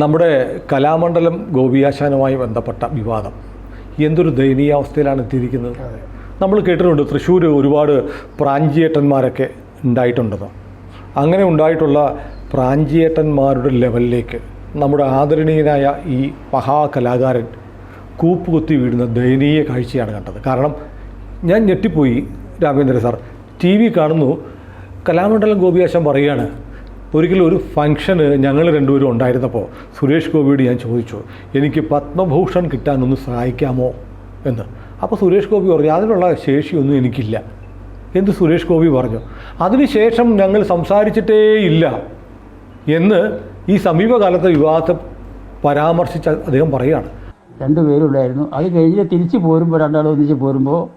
നമ്മുടെ കലാമണ്ഡലം ഗോപിയാശാനുമായി ബന്ധപ്പെട്ട വിവാദം. എന്തൊരു ദയനീയാവസ്ഥയിലാണ് എത്തിയിരിക്കുന്നത്? നമ്മൾ കേട്ടിട്ടുണ്ട് തൃശ്ശൂർ ഒരുപാട് പ്രാഞ്ചിയേട്ടന്മാരൊക്കെ ഉണ്ടായിട്ടുണ്ടെന്ന്. അങ്ങനെ ഉണ്ടായിട്ടുള്ള പ്രാഞ്ചിയേട്ടന്മാരുടെ ലെവലിലേക്ക് നമ്മുടെ ആദരണീയനായ ഈ മഹാകലാകാരൻ കൂപ്പുകുത്തി വീഴുന്ന ദയനീയ കാഴ്ചയാണ് കണ്ടത്. കാരണം ഞാൻ ഞെട്ടിപ്പോയി രാമേന്ദ്ര സാർ. ടി വി കാണുന്നു കലാമണ്ഡലം ഗോപിയാശം പറയുകയാണ് ഒരിക്കലും ഒരു ഫംഗ്ഷന് ഞങ്ങൾ രണ്ടുപേരും ഉണ്ടായിരുന്നപ്പോൾ സുരേഷ് ഗോപിയോട് ഞാൻ ചോദിച്ചു എനിക്ക് പത്മഭൂഷൺ കിട്ടാനൊന്ന് സഹായിക്കാമോ? എന്ന്. അപ്പോൾ സുരേഷ് ഗോപി പറഞ്ഞു അതിനുള്ള ശേഷിയൊന്നും എനിക്കില്ല. എന്ന് സുരേഷ് ഗോപി പറഞ്ഞു അതിനുശേഷം ഞങ്ങൾ സംസാരിച്ചിട്ടേ ഇല്ല. എന്ന് ഈ സമീപകാലത്തെ വിവാദത്തെ പരാമർശിച്ച് അദ്ദേഹം പറയുകയാണ്. രണ്ടുപേരുണ്ടായിരുന്നു. അത് കഴിഞ്ഞ് തിരിച്ചു പോരുമ്പോൾ രണ്ടാളും ഒന്നിച്ച് പോരുമ്പോൾ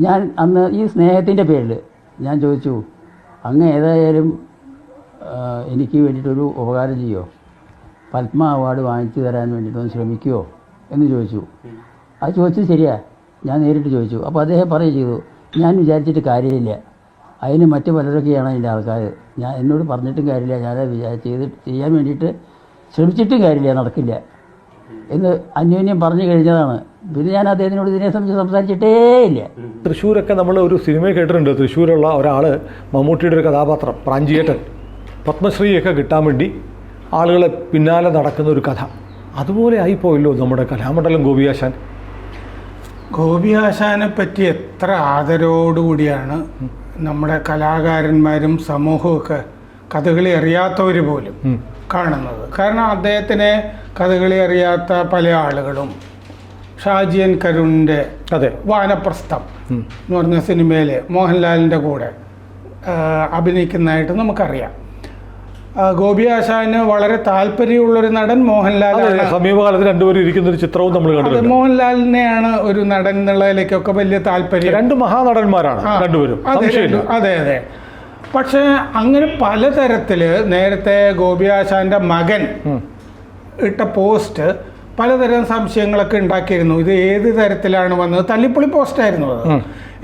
ഞാൻ അന്ന് ഈ സ്നേഹത്തിന്റെ പേരിൽ ഞാൻ ചോദിച്ചു അങ്ങ് ഏതായാലും എനിക്ക് വേണ്ടിയിട്ടൊരു ഉപകാരം ചെയ്യോ? പത്മ അവാർഡ് വാങ്ങിച്ചു തരാൻ വേണ്ടിയിട്ടൊന്ന് ശ്രമിക്കുമോ എന്ന് ചോദിച്ചു. അത് ചോദിച്ചത് ശരിയാ. ഞാൻ നേരിട്ട് ചോദിച്ചു. അപ്പോൾ അദ്ദേഹം പറയുകയും ചെയ്തു. ഞാൻ വിചാരിച്ചിട്ട് കാര്യമില്ല. അതിന് മറ്റു പലരൊക്കെയാണ് അതിന്റെ ആൾക്കാർ ഞാൻ എന്നോട് പറഞ്ഞിട്ടും കാര്യമില്ല. ഞാനത് വിചാരിച്ച് ചെയ്ത് ചെയ്യാൻ വേണ്ടിയിട്ട് ശ്രമിച്ചിട്ടും കാര്യമില്ല. നടക്കില്ല. എന്ന് അന്യോന്യം പറഞ്ഞു കഴിഞ്ഞതാണ്. പിന്നെ ഞാൻ അദ്ദേഹത്തിനോട് ഇതിനെ സംബന്ധിച്ച് സംസാരിച്ചിട്ടേ ഇല്ല. തൃശ്ശൂരൊക്കെ നമ്മൾ ഒരു സിനിമ കേട്ടിട്ടുണ്ട്. തൃശ്ശൂരുള്ള ഒരാൾ മമ്മൂട്ടിയുടെ ഒരു കഥാപാത്രം പ്രാഞ്ചിയേട്ടൻ. പത്മശ്രീയൊക്കെ കിട്ടാൻ വേണ്ടി ആളുകളെ പിന്നാലെ നടക്കുന്ന ഒരു കഥ. അതുപോലെ ആയിപ്പോയല്ലോ നമ്മുടെ കലാമണ്ഡലം ഗോപിയാശാൻ ഗോപിയാശാനെ പറ്റി എത്ര ആദരവോടുകൂടിയാണ് നമ്മുടെ കലാകാരന്മാരും സമൂഹമൊക്കെ കഥകളി അറിയാത്തവർ പോലും കാണുന്നത്. കാരണം അദ്ദേഹത്തിനെ കഥകളി അറിയാത്ത പല ആളുകളും ഷാജിയൻ കരുണിന്റെ അതെ. വാനപ്രസ്ഥം എന്ന് പറഞ്ഞ സിനിമയിൽ മോഹൻലാലിന്റെ കൂടെ അഭിനയിക്കുന്നതായിട്ട് നമുക്കറിയാം. ആ, ആശാന് വളരെ താല്പര്യമുള്ളൊരു നടൻ മോഹൻലാൽ സമീപകാലത്ത് രണ്ടുപേരും ഇരിക്കുന്ന ഒരു ചിത്രവും നമ്മൾ കണ്ടു കണ്ടിട്ടുണ്ട്. മോഹൻലാലിനെയാണ് ഒരു നടൻ എന്നുള്ളതിലേക്കൊക്കെ വലിയ താല്പര്യം. രണ്ട് മഹാനടന്മാരാണ് രണ്ടുപേരും. അതെ, അതെ പക്ഷേ അങ്ങനെ പലതരത്തിൽ നേരത്തെ ഗോപി ആശാന്റെ മകൻ ഇട്ട പോസ്റ്റ് പലതരം സംശയങ്ങളൊക്കെ ഉണ്ടാക്കിയിരുന്നു. ഇത് ഏത് തരത്തിലാണ് വന്നത്? തല്ലിപ്പൊളി പോസ്റ്റായിരുന്നു അത്.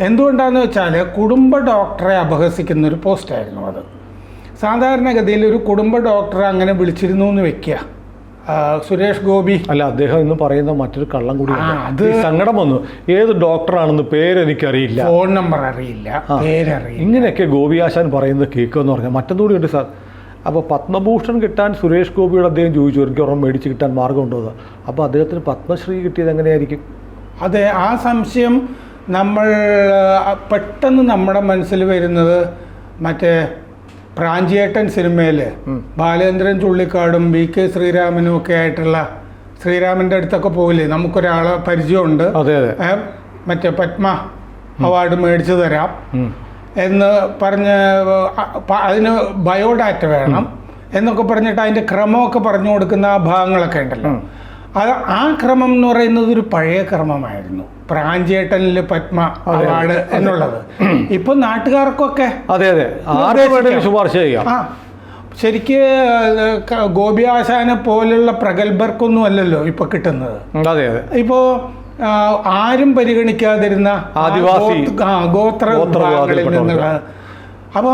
എന്തുകൊണ്ടാന്ന് വെച്ചാൽ കുടുംബ ഡോക്ടറെ അപഹസിക്കുന്ന ഒരു പോസ്റ്റായിരുന്നു അത്. സാധാരണഗതിയിൽ ഒരു കുടുംബ ഡോക്ടർ അങ്ങനെ വിളിച്ചിരുന്നു എന്ന് വെക്കുക സുരേഷ് ഗോപി. അല്ല അദ്ദേഹം ഇന്ന് പറയുന്ന മറ്റൊരു കള്ളം കൂടി അത് സങ്കടം വന്നു. ഏത് ഡോക്ടറാണെന്ന് പേരെനിക്കറിയില്ല. ഫോൺ നമ്പർ അറിയില്ല. പേരറിയില്ല. ഇങ്ങനെയൊക്കെ ഗോപിയാശാൻ പറയുന്നത് കേൾക്കുമെന്ന് പറഞ്ഞാൽ മറ്റൊന്നുകൂടി ഉണ്ട് സാർ. അപ്പോൾ പത്മഭൂഷൺ കിട്ടാൻ സുരേഷ് ഗോപിയോട് അദ്ദേഹം ചോദിച്ചു എനിക്ക് ഒരെണ്ണം മേടിച്ച് കിട്ടാൻ മാർഗമുണ്ടോ എന്ന്? അപ്പോൾ അദ്ദേഹത്തിന് പത്മശ്രീ കിട്ടിയത് എങ്ങനെയായിരിക്കും? അതെ ആ സംശയം നമ്മൾ പെട്ടെന്ന് നമ്മുടെ മനസ്സിൽ വരുന്നത് മറ്റേ പ്രാഞ്ചിയേട്ടൻ സിനിമയിൽ ബാലേന്ദ്രൻ ചുള്ളിക്കാടും ബി കെ ശ്രീരാമനും ഒക്കെ ആയിട്ടുള്ള ശ്രീരാമന്റെ അടുത്തൊക്കെ പോകില്ലേ നമുക്കൊരാളെ പരിചയമുണ്ട്. മറ്റേ പത്മ അവാർഡ് മേടിച്ചു തരാം. എന്ന് പറഞ്ഞ് അതിന് ബയോഡാറ്റ വേണം. എന്നൊക്കെ പറഞ്ഞിട്ട് അതിന്റെ ക്രമമൊക്കെ പറഞ്ഞു കൊടുക്കുന്ന ആ ഭാഗങ്ങളൊക്കെ ഉണ്ടല്ലോ. അത് ആ ക്രമം എന്ന് പറയുന്നത് ഒരു പഴയ ക്രമമായിരുന്നു. പ്രാഞ്ചേട്ടനിൽ പത്മ അവാർഡ് എന്നുള്ളത്. ഇപ്പൊ നാട്ടുകാർക്കൊക്കെ അതെ അതെ. വേണമെങ്കിലും ശുപാർശ ചെയ്യാം. ശരിക്ക് ഗോപി ആശാനെ പോലുള്ള പ്രഗത്ഭർക്കൊന്നും അല്ലല്ലോ ഇപ്പൊ കിട്ടുന്നത്. അതെ അതെ. ഇപ്പോ ആരും പരിഗണിക്കാതിരുന്ന ആദിവാസി, ഗോത്ര-. നിന്നുള്ള അപ്പോ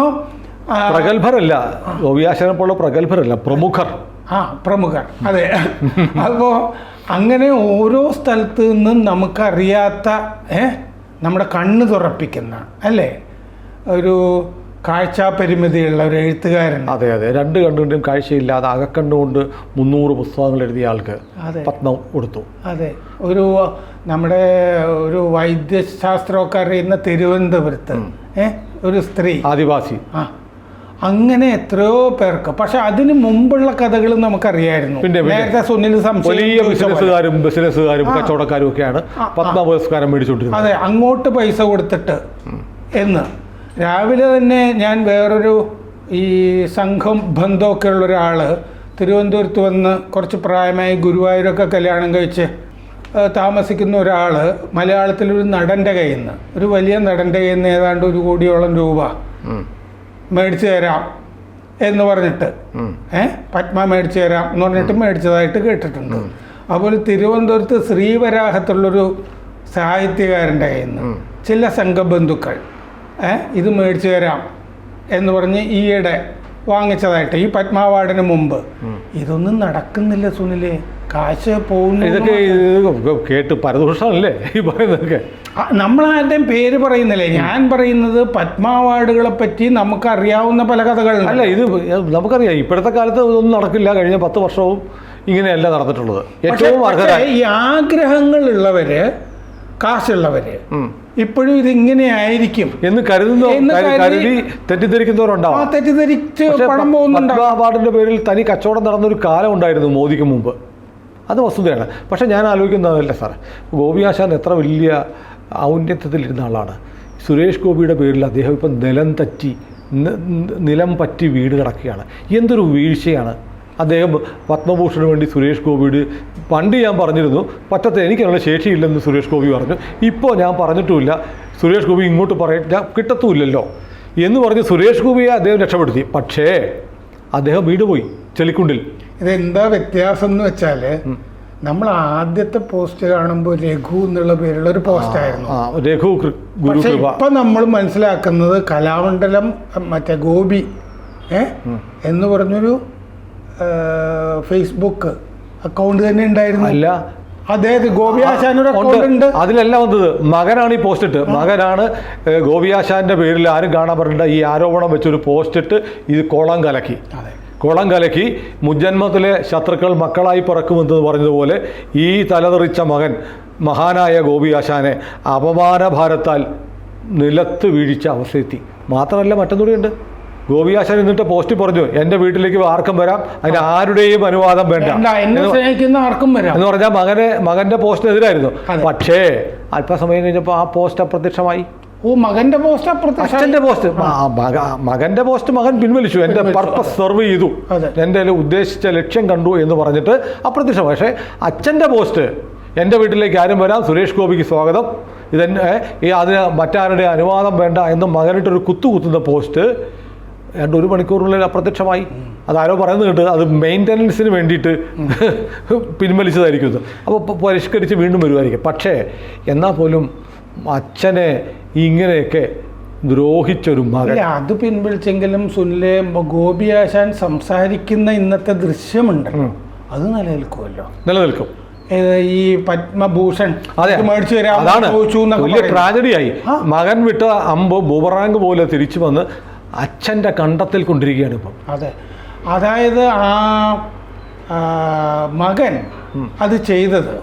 പ്രഗത്ഭരല്ല. ഗോപിയാശാനെ പോലുള്ള പ്രഗത്ഭരല്ല. പ്രമുഖർ. ആ പ്രമുഖർ. അതെ. അപ്പോ അങ്ങനെ ഓരോ സ്ഥലത്ത് നിന്നും നമുക്കറിയാത്ത ഏ നമ്മുടെ കണ്ണ് തുറപ്പിക്കുന്ന അല്ലേ? ഒരു കാഴ്ചാ പരിമിതിയുള്ള ഒരു എഴുത്തുകാരൻ. അതെ അതെ. രണ്ട് കണ്ണുകൊണ്ടും കാഴ്ചയില്ലാതെ അകക്കണ്ടുകൊണ്ട് മുന്നൂറ് പുസ്തകങ്ങൾ എഴുതിയ ആൾക്ക് പത്മം കൊടുത്തു. അതെ. ഒരു നമ്മുടെ ഒരു വൈദ്യശാസ്ത്രമൊക്കെ അറിയുന്ന തിരുവനന്തപുരത്ത് ഏ ഒരു സ്ത്രീ. ആദിവാസി. ആ. അങ്ങനെ എത്രയോ പേർക്ക്. പക്ഷെ അതിന് മുമ്പുള്ള കഥകൾ നമുക്കറിയായിരുന്നു. നേരത്തെ സുനിൽ വലിയ ബിസിനസ്സുകാരും ബിസിനസ്സുകാരും കച്ചവടക്കാരും ഒക്കെയാണ് പത്മ പുരസ്കാരം മേടിച്ചുകൊണ്ടിരുന്നത്. അതെ അങ്ങോട്ട് പൈസ കൊടുത്തിട്ട് എന്ന്. രാവിലെ തന്നെ ഞാൻ വേറൊരു ഈ സംഘം ബന്ധമൊക്കെ ഉള്ള ഒരാൾ തിരുവനന്തപുരത്ത് വന്ന് കുറച്ച് പ്രായമായി ഗുരുവായൂരൊക്കെ കല്യാണം കഴിച്ച് താമസിക്കുന്ന ഒരാൾ മലയാളത്തിലൊരു നടന്റെ കയ്യിൽ നിന്ന് ഒരു വലിയ നടന്റെ കയ്യിൽ നിന്ന് ഏതാണ്ട് ഒരു കോടിയോളം രൂപ. മേടിച്ചു തരാം എന്ന് പറഞ്ഞിട്ട്. ഏ? പത്മ മേടിച്ചു തരാം എന്ന് പറഞ്ഞിട്ട് മേടിച്ചതായിട്ട് കേട്ടിട്ടുണ്ട്. അതുപോലെ തിരുവനന്തപുരത്ത് ശ്രീവരാഹത്തുള്ളൊരു സാഹിത്യകാരന്റെ കയ്യിൽ നിന്ന് ചില സംഘബന്ധുക്കൾ ഏ? ഇത് മേടിച്ചു തരാം എന്ന് പറഞ്ഞ് ഈയിടെ വാങ്ങിച്ചതായിട്ട്. ഈ പത്മ അവാർഡിന് മുമ്പ് ഇതൊന്നും നടക്കുന്നില്ല സുനിലെ. കാശ് പോകുന്നു ഇതൊക്കെ ഇത് കേട്ട് പരദൂഷണമല്ലേ? ഈ പറയുന്നതൊക്കെ. നമ്മളാരുടെയും പേര് പറയുന്നില്ലേ? ഞാൻ പറയുന്നത് പത്മ അവാർഡുകളെ പറ്റി നമുക്ക് അറിയാവുന്ന പല കഥകളുണ്ട്. അല്ല ഇത് നമുക്കറിയാം. ഇപ്പോഴത്തെ കാലത്ത് ഇതൊന്നും നടക്കില്ല. കഴിഞ്ഞ പത്ത് വർഷവും ഇങ്ങനെയല്ല നടന്നിട്ടുള്ളത്. ഏറ്റവും ഈ ആഗ്രഹങ്ങളുള്ളവര് കാശുള്ളവര് ഇപ്പോഴും ഇതിങ്ങനെ ആയിരിക്കും. എന്ന് കരുതുന്ന? കരുതി- കരുതി ആ തെറ്റിദ്ധരിക്കുന്നവരുണ്ടാവും തെറ്റിദ്ധരിച്ച് പണം പോകുന്നുണ്ട്? അവാർഡിന്റെ പേരിൽ തനി കച്ചവടം നടന്നൊരു കാലം ഉണ്ടായിരുന്നു മോദിക്ക് മുമ്പ്. അത് വസ്തുതയാണ്. പക്ഷേ ഞാൻ ആലോചിക്കുന്നതല്ല സാർ ഗോപിയാശാൻ എത്ര വലിയ ഔന്നത്യത്തിലിരുന്ന ആളാണ്. സുരേഷ് ഗോപിയുടെ പേരിൽ അദ്ദേഹം ഇപ്പം നിലം തറ്റി നിലം പറ്റി വീട് കിടക്കുകയാണ്. എന്തൊരു വീഴ്ചയാണ്. അദ്ദേഹം പത്മഭൂഷന് വേണ്ടി സുരേഷ് ഗോപിയുടെ പണ്ട് ഞാൻ പറഞ്ഞിരുന്നു പറ്റത്തെ എനിക്കതിനുള്ള ശേഷിയില്ലെന്ന് സുരേഷ് ഗോപി പറഞ്ഞു. ഇപ്പോൾ ഞാൻ പറഞ്ഞിട്ടുമില്ല. സുരേഷ് ഗോപി ഇങ്ങോട്ട് പറയില്ല കിട്ടത്തുമില്ലല്ലോ. എന്ന് പറഞ്ഞ് സുരേഷ് ഗോപിയെ അദ്ദേഹം രക്ഷപ്പെടുത്തി. പക്ഷേ അദ്ദേഹം വീട് പോയി ചെളിക്കുണ്ടിൽ. ഇതെന്താ വ്യത്യാസം എന്ന് വെച്ചാൽ നമ്മൾ ആദ്യത്തെ പോസ്റ്റ് കാണുമ്പോൾ രഘു എന്നുള്ള പേരുള്ള ഒരു പോസ്റ്റ് ആയിരുന്നു. രഘു പക്ഷെ ഇപ്പൊ നമ്മൾ മനസ്സിലാക്കുന്നത് കലാമണ്ഡലം മറ്റേ ഗോപി ഏ? എന്ന് പറഞ്ഞൊരു ഫേസ്ബുക്ക് അക്കൗണ്ട് തന്നെ ഉണ്ടായിരുന്നു. അല്ല. അദ്ദേഹത്തെ അക്കൗണ്ട് ഉണ്ട്. അതിലല്ല വന്നത്. മകനാണ് ഈ പോസ്റ്റ് ഇട്ട്. മകനാണ് ഗോപി ഗോപിയാശാന്റെ പേരിൽ ആരും കാണാൻ പറഞ്ഞിട്ട് ഈ ആരോപണം വെച്ചൊരു പോസ്റ്റ് ഇട്ട് ഇത് കോളം കലക്കി. കോളം കലക്കി മുജ്ജന്മത്തിലെ ശത്രുക്കൾ മക്കളായി പറക്കുമെന്ന് പറഞ്ഞതുപോലെ ഈ തലതെറിച്ച മകൻ മഹാനായ ഗോപി ആശാനെ അപമാനഭാരത്താൽ നിലത്ത് വീഴിച്ച അവസ്ഥയെത്തി മാത്രമല്ല മറ്റൊന്നുകൂടിയുണ്ട് ഗോപിയാശാൻ എന്നിട്ട് പോസ്റ്റ് പറഞ്ഞു എന്റെ വീട്ടിലേക്ക് ആർക്കും വരാം അതിന് ആരുടെയും അനുവാദം വേണ്ട. എന്നെ സ്നേഹിക്കുന്ന ആർക്കും വരാം. എന്ന് പറഞ്ഞാൽ മകനെ മകന്റെ പോസ്റ്റിന് എതിരായിരുന്നു. പക്ഷേ അല്പസമയം കഴിഞ്ഞപ്പോൾ ആ പോസ്റ്റ് അപ്രത്യക്ഷമായി. ഓ മകന്റെ പോസ്റ്റ് അച്ഛന്റെ പോസ്റ്റ് മകന്റെ പോസ്റ്റ് മകൻ പിൻവലിച്ചു. എന്റെ പർപ്പസ് സെർവ് ചെയ്തു. എന്റെ ഉദ്ദേശിച്ച ലക്ഷ്യം കണ്ടു എന്ന് പറഞ്ഞിട്ട് അപ്രത്യക്ഷം. പക്ഷേ അച്ഛന്റെ പോസ്റ്റ് എന്റെ വീട്ടിലേക്ക് ആരും വരാം സുരേഷ് ഗോപിക്ക് സ്വാഗതം. ഇതെന്നെ ഈ അതിന് മറ്റാരുടെ അനുവാദം വേണ്ട എന്ന് മകനിട്ടൊരു കുത്തു കുത്തുന്ന പോസ്റ്റ് രണ്ട് ഒരു മണിക്കൂറിനുള്ളിൽ അപ്രത്യക്ഷമായി. അതാരോ പറയുന്നത് കേട്ട് അത് മെയിന്റനൻസിന് വേണ്ടിയിട്ട് പിൻവലിച്ചതായിരിക്കും അപ്പോൾ പരിഷ്കരിച്ച് വീണ്ടും വരുമായിരിക്കും. പക്ഷേ എന്നാൽ പോലും അച്ഛനെ ഇങ്ങനെയൊക്കെ ദ്രോഹിച്ചൊരു മകൻ. അത് പിൻവലിച്ചെങ്കിലും സുനിലെ ഗോപി ആശാൻ സംസാരിക്കുന്ന ഇന്നത്തെ ദൃശ്യമുണ്ട്. അത് നിലനിൽക്കുമല്ലോ. നിലനിൽക്കും. ഈ പത്മഭൂഷൺ മേടിച്ചു ചോദിച്ചു വലിയ ട്രാജഡിയായി. മകൻ വിട്ട അമ്പ് ബൂമറാങ്ക് പോലെ തിരിച്ചു വന്ന് അച്ഛന്റെ കണ്ടത്തിൽ കൊണ്ടിരിക്കുകയാണ് ഇപ്പം. അതെ. അതായത് ആ മകൻ അത് ചെയ്തത്.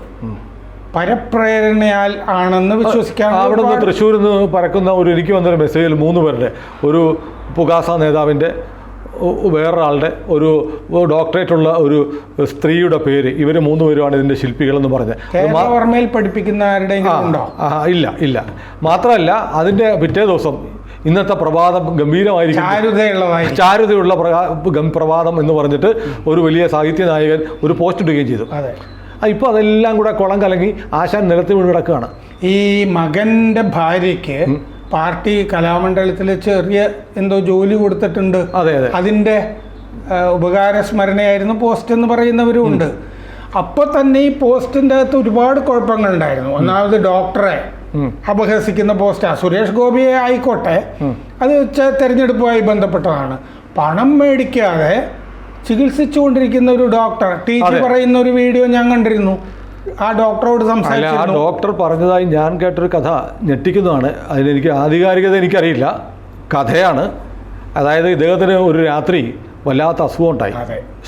പരപ്രേരണയാൽ ആണെന്ന് വിശ്വസിക്കാൻ അവിടെ നിന്ന് തൃശ്ശൂരിൽ നിന്ന് പറക്കുന്ന ഒരു എനിക്ക് വന്നൊരു മെസ്സേജിൽ മൂന്ന് പേരുടെ ഒരു പുകാസ നേതാവിന്റെ വേറൊരാളുടെ ഒരു ഡോക്ടറേറ്റ് ഉള്ള ഒരു സ്ത്രീയുടെ പേര്. ഇവർ മൂന്ന് പേരുമാണ് ഇതിന്റെ ശില്പികളെന്ന് പറഞ്ഞത്. പഠിപ്പിക്കുന്ന ആരുടെയെങ്കിലും ഉണ്ടോ? ഇല്ല ഇല്ല. മാത്രമല്ല അതിന്റെ പിറ്റേ ദിവസം ഇന്നത്തെ പ്രഭാതം ഗംഭീരമായിരിക്കും ചാരുതയുള്ളതായി. ചാരുതയുള്ള പ്രഭാതം എന്ന് പറഞ്ഞിട്ട് ഒരു വലിയ സാഹിത്യ നായകൻ ഒരു പോസ്റ്റ് ഇടുകയും ചെയ്തു. അതെ. ഇപ്പോൾ അതെല്ലാം കൂടെ കുളം കലങ്ങി ആശാൻ നിലത്ത് വീണ് കിടക്കുകയാണ്. ഈ മകന്റെ ഭാര്യയ്ക്ക് പാർട്ടി കലാമണ്ഡലത്തിൽ ചെറിയ എന്തോ ജോലി കൊടുത്തിട്ടുണ്ട്. അതെ അതെ. അതിന്റെ ഉപകാര ഉപകാരസ്മരണയായിരുന്നു പോസ്റ്റ് എന്ന് പറയുന്നവരും ഉണ്ട്. അപ്പൊ തന്നെ ഈ പോസ്റ്റിന്റെ അകത്ത് ഒരുപാട് കുഴപ്പങ്ങളുണ്ടായിരുന്നു. ഒന്നാമത് ഡോക്ടറെ. അപഹസിക്കുന്ന പോസ്റ്റാ. സുരേഷ് ഗോപിയെ ആയിക്കോട്ടെ. അത് തെരഞ്ഞെടുപ്പുമായി ബന്ധപ്പെട്ടതാണ്. പണം മേടിക്കാതെ ചികിത്സിച്ചുകൊണ്ടിരിക്കുന്ന ഒരു ഡോക്ടർ ടീച്ചർ പറയുന്ന ഒരു വീഡിയോ ഞാൻ കണ്ടിരുന്നു. ആ ഡോക്ടറോട് സംസാരിച്ചു ആ ഡോക്ടർ പറഞ്ഞതായി ഞാൻ കേട്ടൊരു കഥ ഞെട്ടിക്കുന്നതാണ്. അതിനെനിക്ക് ആധികാരികത എനിക്കറിയില്ല. കഥയാണ്. അതായത് ഇദ്ദേഹത്തിന് ഒരു രാത്രി വല്ലാത്ത അസുഖം ഉണ്ടായി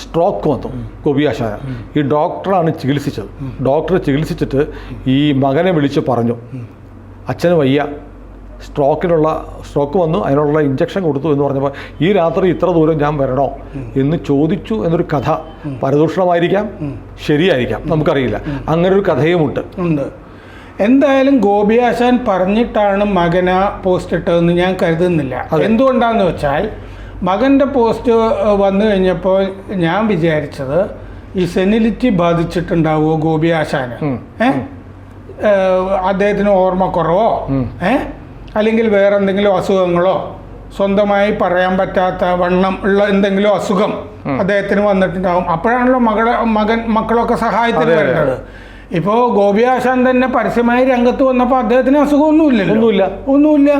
സ്ട്രോക്ക് വന്നു കോപിയാശാന ഈ ഡോക്ടറാണ് ചികിത്സിച്ചത്. ഡോക്ടർ ചികിത്സിച്ചിട്ട് ഈ മകനെ വിളിച്ച് പറഞ്ഞു അച്ഛന് വയ്യ. സ്ട്രോക്കിനുള്ള സ്ട്രോക്ക് വന്നു അതിനുള്ള ഇഞ്ചക്ഷൻ കൊടുത്തു എന്ന് പറഞ്ഞപ്പോൾ ഈ രാത്രി ഇത്ര ദൂരം ഞാൻ വരണോ? എന്ന് ചോദിച്ചു എന്നൊരു കഥ പരദൂഷണമായിരിക്കാം ശരിയായിരിക്കാം നമുക്കറിയില്ല. അങ്ങനെ ഒരു കഥയുമുണ്ട്. ഉണ്ട്. എന്തായാലും ഗോപിയാശാൻ പറഞ്ഞിട്ടാണ് മകന പോസ്റ്റ് ഇട്ടതെന്ന് ഞാൻ കരുതുന്നില്ല. എന്തുകൊണ്ടാന്ന് വെച്ചാൽ മകന്റെ പോസ്റ്റ് വന്നു കഴിഞ്ഞപ്പോൾ ഞാൻ വിചാരിച്ചത് ഈ സെനിലിറ്റി ബാധിച്ചിട്ടുണ്ടാവുമോ ഗോപി ആശാന്? ഏഹ്, അദ്ദേഹത്തിന് ഓർമ്മക്കുറവോ ഏഹ് അല്ലെങ്കിൽ വേറെ എന്തെങ്കിലും അസുഖങ്ങളോ? സ്വന്തമായി പറയാൻ പറ്റാത്ത വണ്ണം ഉള്ള എന്തെങ്കിലും അസുഖം അദ്ദേഹത്തിന് വന്നിട്ടുണ്ടാവും. അപ്പോഴാണല്ലോ മകളെ മകൻ മക്കളൊക്കെ സഹായത്തിന് ഇപ്പോൾ വരുന്നത് ഇപ്പോ ഗോപിയാശാൻ തന്നെ പരസ്യമായി രംഗത്ത് വന്നപ്പോൾ അദ്ദേഹത്തിന് അസുഖമൊന്നുമില്ലല്ലോ. ഒന്നുമില്ല. ഒന്നുമില്ല.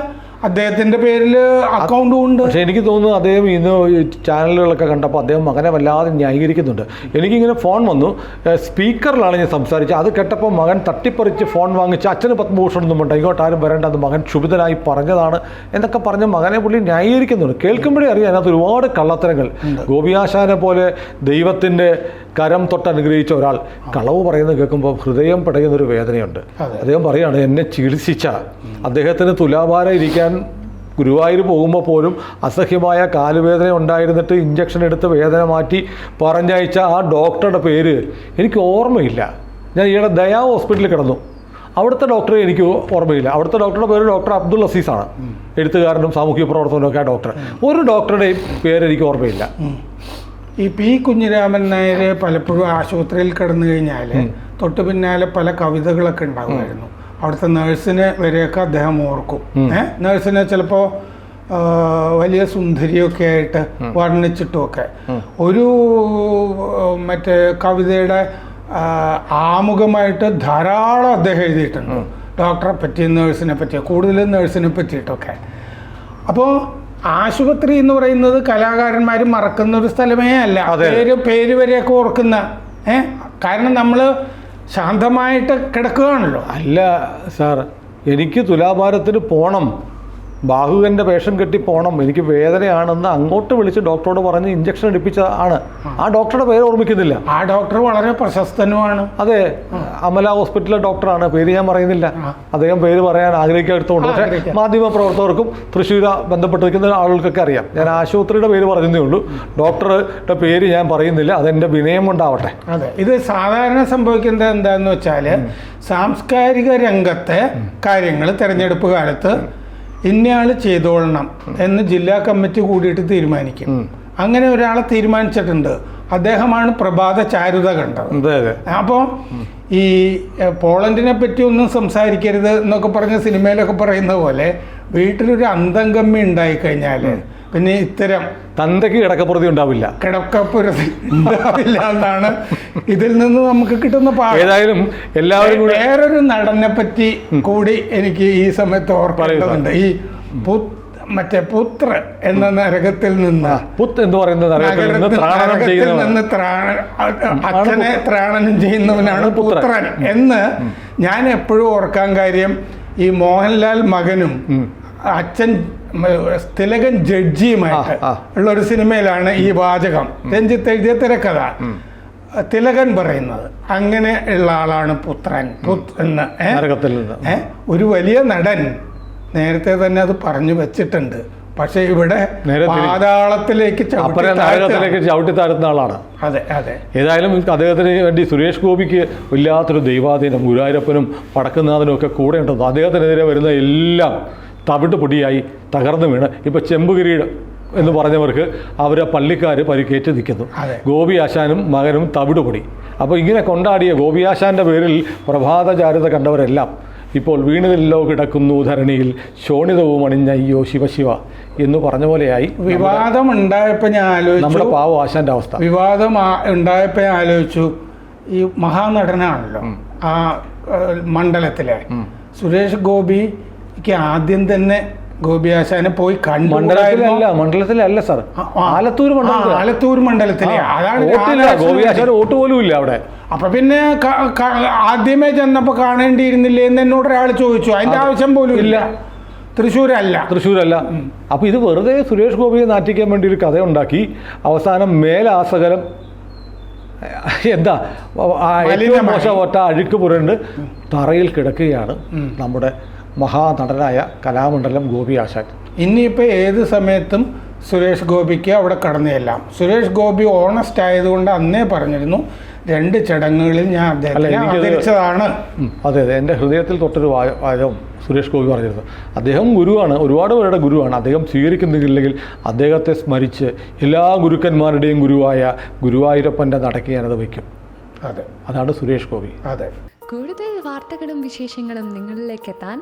അദ്ദേഹത്തിന്റെ പേരിൽ അക്കൗണ്ട് ഉണ്ട്. പക്ഷെ എനിക്ക് തോന്നുന്നു അദ്ദേഹം ഇന്ന് ഈ ചാനലുകളൊക്കെ കണ്ടപ്പോൾ അദ്ദേഹം മകനെ വല്ലാതെ ന്യായീകരിക്കുന്നുണ്ട്. എനിക്കിങ്ങനെ ഫോൺ വന്നു. സ്പീക്കറിലാണ് ഞാൻ സംസാരിച്ചത്. അത് കേട്ടപ്പോൾ മകൻ തട്ടിപ്പറിച്ച് ഫോൺ വാങ്ങിച്ച് അച്ഛന് ഉണ്ട് ഇങ്ങോട്ട് ആരും അത് മകൻ ക്ഷുഭിതനായി പറഞ്ഞതാണ് എന്നൊക്കെ പറഞ്ഞ് മകനെ പുള്ളി ന്യായീകരിക്കുന്നുണ്ട്. കേൾക്കുമ്പോഴേ അറിയാം അതിനകത്ത് ഒരുപാട് കള്ളത്തരങ്ങൾ. ഗോപിയാശാനെ പോലെ ദൈവത്തിന്റെ കരം തൊട്ട് അനുഗ്രഹിച്ച ഒരാൾ. കളവ് പറയുന്നത് കേൾക്കുമ്പോൾ ഹൃദയം പിടയുന്നൊരു വേദനയുണ്ട്. അദ്ദേഹം പറയാണ് എന്നെ ചികിത്സിച്ച. അദ്ദേഹത്തിന് തുലാഭാരം ഇരിക്കാൻ ഗുരുവായൂർ പോകുമ്പോൾ പോലും അസഹ്യമായ കാലുവേദന ഉണ്ടായിരുന്നിട്ട് ഇഞ്ചക്ഷൻ എടുത്ത് വേദന മാറ്റി പറഞ്ഞയച്ച ആ ഡോക്ടറുടെ പേര് എനിക്ക് ഓർമ്മയില്ല. ഞാൻ ഈയിടെ ദയാ ഹോസ്പിറ്റലിൽ കിടന്നു. അവിടുത്തെ ഡോക്ടറെ എനിക്ക് ഓർമ്മയില്ല. അവിടുത്തെ ഡോക്ടറുടെ പേര് ഡോക്ടർ അബ്ദുൾ അസീസാണ് എഴുത്തുകാരനും സാമൂഹ്യ പ്രവർത്തകനും ഒക്കെ ആ ഡോക്ടർ. ഒരു ഡോക്ടറുടെയും പേര് എനിക്ക് ഓർമ്മയില്ല. ഈ പി കുഞ്ഞിരാമൻ നായരെ പലപ്പോഴും ആശുപത്രിയിൽ കിടന്നു കഴിഞ്ഞാൽ തൊട്ടു പിന്നാലെ പല കവിതകളൊക്കെ ഉണ്ടാകുമായിരുന്നു അവിടുത്തെ നേഴ്സിനെ വരെയൊക്കെ അദ്ദേഹം ഓർക്കും. ഏഹ് നേഴ്സിനെ ചിലപ്പോൾ വലിയ സുന്ദരിയൊക്കെ ആയിട്ട് വർണിച്ചിട്ടുമൊക്കെ. ഒരു മറ്റേ കവിതയുടെ ആമുഖമായിട്ട് ധാരാളം അദ്ദേഹം എഴുതിയിട്ടുണ്ട്. ഡോക്ടറെ പറ്റി നേഴ്സിനെ പറ്റി കൂടുതലും നേഴ്സിനെ പറ്റിയിട്ടൊക്കെ. അപ്പോൾ ആശുപത്രി എന്ന് പറയുന്നത് കലാകാരന്മാർ മറക്കുന്ന ഒരു സ്ഥലമേ അല്ല. പേര് പേര് വരെയൊക്കെ ഓർക്കുന്ന ഏ? കാരണം നമ്മൾ ശാന്തമായിട്ട് കിടക്കുകയാണല്ലോ. അല്ല സാർ എനിക്ക് തുലാഭാരത്തിന് പോണം. ബാഹുവിന്റെ വേഷം കെട്ടി പോകണം എനിക്ക് വേദനയാണെന്ന് അങ്ങോട്ട് വിളിച്ച് ഡോക്ടറോട് പറഞ്ഞ് ഇഞ്ചക്ഷൻ എടിപ്പിച്ചാണ് ആ ഡോക്ടറുടെ പേര് ഓർമ്മിക്കുന്നില്ല. ആ ഡോക്ടർ വളരെ പ്രശസ്തനുമാണ്. അതെ അമല ഹോസ്പിറ്റലിലെ ഡോക്ടറാണ്. പേര് ഞാൻ പറയുന്നില്ല. അദ്ദേഹം പേര് പറയാൻ ആഗ്രഹിക്കാത്തതുകൊണ്ട് പക്ഷേ. മാധ്യമ പ്രവർത്തകർക്കും തൃശ്ശൂര ബന്ധപ്പെട്ടിരിക്കുന്ന ആളുകൾക്കൊക്കെ അറിയാം. ഞാൻ ആശുപത്രിയുടെ പേര് പറഞ്ഞതേ ഉള്ളൂ. ഡോക്ടറുടെ പേര് ഞാൻ പറയുന്നില്ല. അതെന്റെ വിനയം കൊണ്ടാവട്ടെ. അതെ ഇത് സാധാരണ സംഭവിക്കുന്നത് എന്താന്ന് വെച്ചാൽ സാംസ്കാരിക രംഗത്തെ കാര്യങ്ങൾ തെരഞ്ഞെടുപ്പ് കാലത്ത് ഇന്നയാൾ ചെയ്തോളണം എന്ന് ജില്ലാ കമ്മിറ്റി കൂടിയിട്ട് തീരുമാനിക്കും. അങ്ങനെ ഒരാളെ തീരുമാനിച്ചിട്ടുണ്ട്. അദ്ദേഹമാണ് പ്രഭാത ചാരുത കണ്ടത്. അപ്പോൾ ഈ പോളണ്ടിനെ പറ്റി ഒന്നും സംസാരിക്കരുത് എന്നൊക്കെ പറഞ്ഞ സിനിമയിലൊക്കെ പറയുന്ന പോലെ വീട്ടിലൊരു അന്തംഗമ്മി ഉണ്ടായിക്കഴിഞ്ഞാൽ പിന്നെ ഇത്തരം തന്തയ്ക്ക് കിടക്കപ്പുറതി ഉണ്ടാവില്ല. കിടക്കപ്പുറതി ഉണ്ടാവില്ല എന്നാണ് ഇതിൽ നിന്ന് നമുക്ക് കിട്ടുന്ന ഏതായാലും എല്ലാവരും കൂടെ വേറൊരു നടനെ പറ്റി കൂടി എനിക്ക് ഈ സമയത്ത് ഓർക്കേണ്ടതുണ്ട്. ഈ മറ്റേ പുത്ര എന്ന നരകത്തിൽ നിന്ന് പുത്ത് എന്ന് പറയുന്ന നരകത്തിൽ നിന്ന് അച്ഛനെ ത്രാണനം ചെയ്യുന്നവനാണ് പുത്രൻ. എന്ന് ഞാൻ എപ്പോഴും ഓർക്കാൻ കാര്യം ഈ മോഹൻലാൽ മകനും അച്ഛൻ തിലകൻ ജഡ്ജിയുമായിട്ട്. ഉള്ള ഒരു സിനിമയിലാണ് ഈ വാചകം. രഞ്ജിത്ത് എഴുതിയ തിരക്കഥ. തിലകൻ പറയുന്നത് അങ്ങനെ ഉള്ള ആളാണ് പുത്രൻ. പുത് എന്ന്? ഒരു വലിയ നടൻ നേരത്തെ തന്നെ അത് പറഞ്ഞു വെച്ചിട്ടുണ്ട്. പക്ഷെ ഇവിടെ പാതാളത്തിലേക്ക് നരകത്തിലേക്ക് ചവിട്ടി താഴ്ത്തുന്ന ആളാണ്. അതെ അതെ. ഏതായാലും അദ്ദേഹത്തിന് വേണ്ടി സുരേഷ് ഗോപിക്ക് വല്ലാത്തൊരു ദൈവാധീനം ഗുരുവായൂരപ്പനും പടക്കുന്നാഥനും ഒക്കെ കൂടെ ഉണ്ടെന്ന് അദ്ദേഹത്തിനെതിരെ വരുന്ന എല്ലാം തവിട്ട് പൊടിയായി തകർന്നു വീണ്. ഇപ്പോൾ ചെമ്പുകിരീടം എന്ന് പറഞ്ഞവർക്ക് അവരെ പള്ളിക്കാർ പരിക്കേറ്റ് നിൽക്കുന്നു. ഗോപി ആശാനും മകനും തവിട് പൊടി. അപ്പോൾ ഇങ്ങനെ കൊണ്ടാടിയ ഗോപി ആശാന്റെ പേരിൽ പ്രഭാതചാരുത കണ്ടവരെല്ലാം ഇപ്പോൾ വീണിലല്ലോ കിടക്കുന്നു ധരണിയിൽ. ശോണിതവും അണിഞ്ഞ അയ്യോ ശിവശിവ എന്ന് പറഞ്ഞ പോലെയായി വിവാദം ഉണ്ടായപ്പോ ഞാൻ ആലോചിച്ചു. നമ്മുടെ പാവ ആശാന്റെ അവസ്ഥ. വിവാദം ഉണ്ടായപ്പോൾ ഉണ്ടായപ്പോ ഞാൻ ആലോചിച്ചു. ഈ മഹാനടനാണല്ലോ ആ മണ്ഡലത്തിലെ സുരേഷ് ഗോപിക്ക് ആദ്യം തന്നെ ഗോപി ആശാനെ പോയി മണ്ഡലത്തിലല്ല കണ്ടു മണ്ഡലത്തിലല്ല സാർ ആ, ആ. ആലത്തൂർ മണ്ഡലത്തിൽ ആലത്തൂർ മണ്ഡലത്തിലെ. അതാണ് വോട്ടില്ല ഗോപി വോട്ട് പോലും ഇല്ല അവിടെ. അപ്പൊ പിന്നെ ആദ്യമേ ചെന്നപ്പോ കാണേണ്ടിയിരുന്നില്ലേ എന്ന് എന്നോട് ഒരാൾ ചോദിച്ചു. അതിന്റെ ആവശ്യം പോലും ഇല്ല. തൃശ്ശൂരല്ല. തൃശ്ശൂരല്ല. അപ്പൊ ഇത് വെറുതെ സുരേഷ് ഗോപിയെ നാറ്റിക്കാൻ വേണ്ടി ഒരു കഥ ഉണ്ടാക്കി. അവസാനം മേലാസകലം എന്താ ഏറ്റവും. മോശം ഒറ്റ അഴുക്ക് പുരണ്ട് തറയിൽ കിടക്കുകയാണ് നമ്മുടെ മഹാനടനായ കലാമണ്ഡലം ഗോപി ആശാൻ. ഇനിയിപ്പോൾ ഏത് സമയത്തും സുരേഷ് ഗോപിക്ക് അവിടെ കടന്നു ചെല്ലാം സുരേഷ് ഗോപി ഓണസ്റ്റ് ആയതുകൊണ്ട് അന്നേ പറഞ്ഞിരുന്നു രണ്ട് ചടങ്ങുകളിൽ ഞാൻ അദ്ദേഹം അതെ അതെ. എന്റെ ഹൃദയത്തിൽ തൊട്ടൊരു വാചകം സുരേഷ് ഗോപി പറഞ്ഞിരുന്നു. അദ്ദേഹം ഗുരുവാണ് ഒരുപാട് പേരുടെ ഗുരുവാണ്. അദ്ദേഹം സ്വീകരിക്കുന്നില്ലെങ്കിൽ അദ്ദേഹത്തെ സ്മരിച്ച് എല്ലാ ഗുരുക്കന്മാരുടെയും ഗുരുവായ ഗുരുവായൂരപ്പന്റെ നടക്ക് ഞാനത് വയ്ക്കും. അതെ. അതാണ് സുരേഷ് ഗോപി. അതെ. കൂടുതൽ വാർത്തകളും വിശേഷങ്ങളും നിങ്ങളിലേക്ക് എത്താൻ